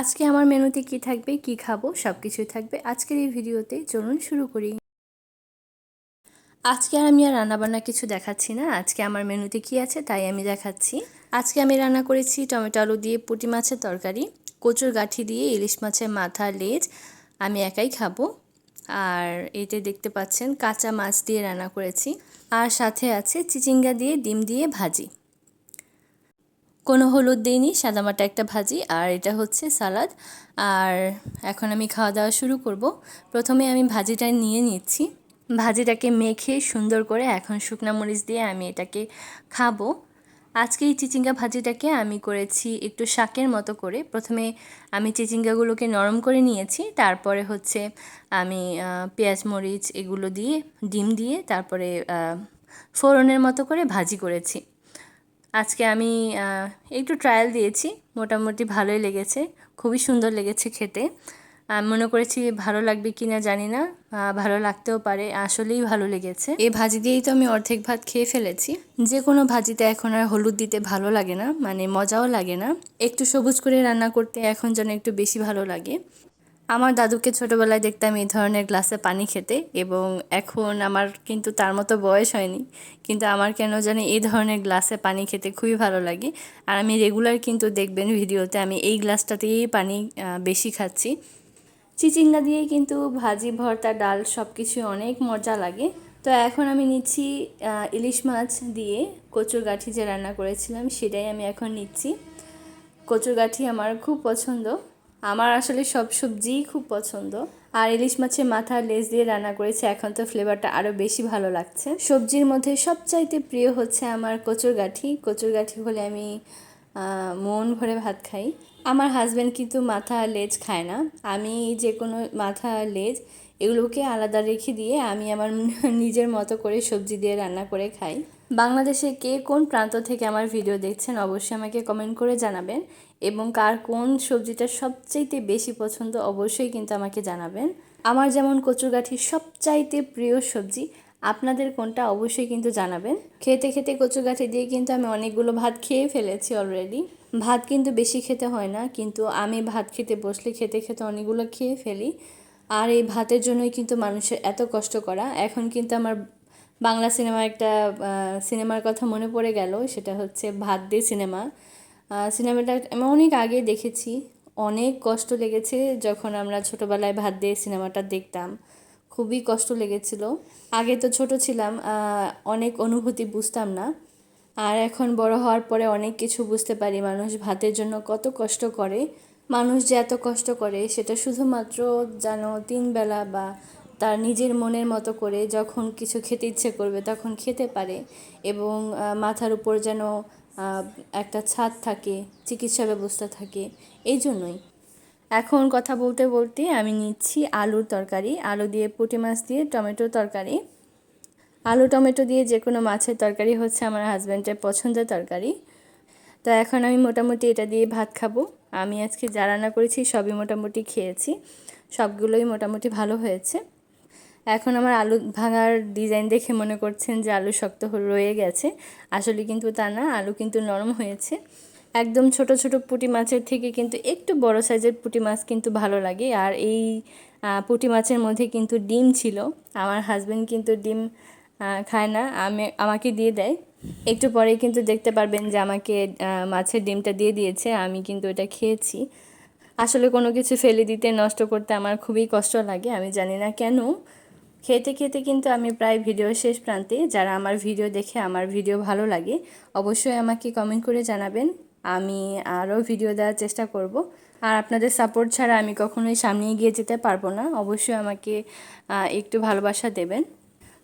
আজকে আমার মেনুতে কি থাকবে, কি খাব সব কিছুই থাকবে। আজকের এই ভিডিওতে চলুন শুরু করি। আজকে আর আমি আর রান্নাবান্না কিছু দেখাচ্ছি না। আজকে আমার মেনুতে কি আছে তাই আমি দেখাচ্ছি। আজকে আমি রান্না করেছি টমেটো আলু দিয়ে পুঁটি মাছের তরকারি, কচুর গাঠি দিয়ে ইলিশ মাছের মাথা, লেজ আমি একাই খাব। আর এতে দেখতে পাচ্ছেন কাঁচা মাছ দিয়ে রান্না করেছি। আর সাথে আছে চিচিঙ্গা দিয়ে ডিম দিয়ে ভাজি। কোনো হলুদ দিইনি সাদামাটা একটা ভাজি, আর এটা হচ্ছে সালাদ। আর এখন আমি খাওয়া দাওয়া শুরু করব। প্রথমে আমি ভাজিটা নিয়ে নিচ্ছি। ভাজিটাকে মেখে সুন্দর করে এখন শুকনো মরিচ দিয়ে আমি এটাকে খাব। আজকে এই চিচিঙ্গা ভাজিটাকে আমি করেছি একটু শাকের মতো করে। প্রথমে আমি চিচিঙ্গাগুলোকে নরম করে নিয়েছি। তারপরে হচ্ছে আমি পেঁয়াজ মরিচ এগুলো দিয়ে, ডিম দিয়ে তারপরে ফোড়নের মতো করে ভাজি করেছি। আজকে আমি একটু ট্রায়াল দিয়েছি। মোটামুটি ভালোই লেগেছে। খুবই সুন্দর লেগেছে খেতে। মনে করেছি ভালো লাগবে কি না জানি না। ভালো লাগতেও পারে। আসলেই ভালো লেগেছে। এই ভাজি দিয়েই তো আমি অর্ধেক ভাত খেয়ে ফেলেছি। যে কোনো ভাজিতে এখন আর হলুদ দিতে ভালো লাগে না। মানে মজাও লাগে না। একটু সবুজ করে রান্না করতে এখন যেন একটু বেশি ভালো লাগে। আমার দাদুকে ছোটোবেলায় দেখতাম এই ধরনের গ্লাসে পানি খেতে এবং এখন আমার কিন্তু তার মতো বয়স হয়নি, কিন্তু আমার কেন জানি এই ধরনের গ্লাসে পানি খেতে খুবই ভালো লাগে। আর আমি রেগুলার কিন্তু দেখবেন ভিডিওতে আমি এই গ্লাসটাতেই পানি বেশি খাচ্ছি। চিচিঙ্গা দিয়ে কিন্তু ভাজি, ভর্তা, ডাল সব কিছু অনেক মজা লাগে। তো এখন আমি নিচ্ছি ইলিশ মাছ দিয়ে কচুর গাঠি যে রান্না করেছিলাম সেটাই আমি এখন নিচ্ছি। কচুর গাঠি আমার খুব পছন্দ। আমার আসলে সব সবজিই খুব পছন্দ। আর ইলিশ মাছের মাথা লেজ দিয়ে রান্না করেছে, এখন তো ফ্লেভারটা আরও বেশি ভালো লাগছে। সবজির মধ্যে সবচাইতে প্রিয় হচ্ছে আমার কচুর গাঠি কচুর গাঠি হলে আমি মন ভরে ভাত খাই। আমার হাজব্যান্ড কিন্তু মাথা লেজ খায় না। আমি যে কোনো মাথা লেজ এগুলোকে আলাদা রেখে দিয়ে আমি আমার নিজের মতো করে সবজি দিয়ে রান্না করে খাই। বাংলাদেশে কে কোন প্রান্ত থেকে আমার ভিডিও দেখছেন অবশ্যই আমাকে কমেন্ট করে জানাবেন এবং কার কোন সবজিটা সবচাইতে বেশি পছন্দ অবশ্যই কিন্তু আমাকে জানাবেন। আমার যেমন কচুরগাঠি সবচাইতে প্রিয় সবজি, আপনাদের কোনটা অবশ্যই কিন্তু জানাবেন। খেতে খেতে কচুরগাঠি দিয়ে কিন্তু আমি অনেকগুলো ভাত খেয়ে ফেলেছি অলরেডি ভাত কিন্তু বেশি খেতে হয় না, কিন্তু আমি ভাত খেতে বসলে খেতে খেতে অনেকগুলো খেয়ে ফেলি। আর এই ভাতের জন্যই কিন্তু মানুষের এত কষ্ট করা। এখন কিন্তু আমার বাংলা সিনেমা একটা সিনেমার কথা মনে পড়ে গেল, সেটা হচ্ছে ভাত দিয়ে সিনেমা। সিনেমাটা আমি অনেক আগে দেখেছি। অনেক কষ্ট লেগেছে যখন আমরা ছোটোবেলায় ভাত দিয়ে সিনেমাটা দেখতাম। খুবই কষ্ট লেগেছিল। আগে তো ছোট ছিলাম অনেক অনুভূতি বুঝতাম না। আর এখন বড় হওয়ার পরে অনেক কিছু বুঝতে পারি মানুষ ভাতের জন্য কত কষ্ট করে। মানুষ যে এত কষ্ট করে, সেটা শুধুমাত্র যেন তিনবেলা বা তার নিজের মনের মতো করে যখন কিছু খেতে ইচ্ছে করবে তখন খেতে পারে এবং মাথার উপর যেন একটা ছাদ থাকে, চিকিৎসা ব্যবস্থা থাকে, এই জন্যই। এখন কথা বলতে বলতে আমি নিচ্ছি আলুর তরকারি। আলু দিয়ে পুঁটি মাছ দিয়ে টমেটোর তরকারি। আলু টমেটো দিয়ে যে কোনো মাছের তরকারি হচ্ছে আমার হাজব্যান্ডের পছন্দের তরকারি। তো এখন আমি মোটামুটি এটা দিয়ে ভাত খাব। আমি আজকে যা রান্না করেছি সবই মোটামুটি খেয়েছি। সবগুলোই মোটামুটি ভালো হয়েছে। এখন আমার আলু ভাঙার ডিজাইন দেখে মনে করছেন যে আলু শক্ত রয়ে গেছে। আসলে কিন্তু তা না, আলু কিন্তু নরম হয়েছে। একদম ছোট ছোট পুঁটি মাছের থেকে কিন্তু একটু বড় সাইজের পুঁটি মাছ কিন্তু ভালো লাগে। আর এই পুঁটি মাছের মধ্যে কিন্তু ডিম ছিল। আমার হাজব্যান্ড কিন্তু ডিম খায় না। আমি, আমাকে দিয়ে দেয়। একটু পরে কিন্তু দেখতে পারবেন যে আমাকে মাছের ডিমটা দিয়ে দিয়েছে, আমি কিন্তু এটা খেয়েছি। আসলে কোনো কিছু ফেলে দিতে, নষ্ট করতে আমার খুবই কষ্ট লাগে, আমি জানি না কেন। খেতে খেতে কিন্তু আমি প্রায় ভিডিও শেষ প্রান্তে, যারা আমার ভিডিও দেখে আমার ভিডিও ভালো লাগে, অবশ্যই আমাকে কমেন্ট করে জানাবেন। আমি আরও ভিডিও দেওয়ার চেষ্টা করব। আর আপনাদের সাপোর্ট ছাড়া আমি কখনোই সামনে এগিয়ে যেতে পারব না। অবশ্যই আমাকে একটু ভালোবাসা দেবেন।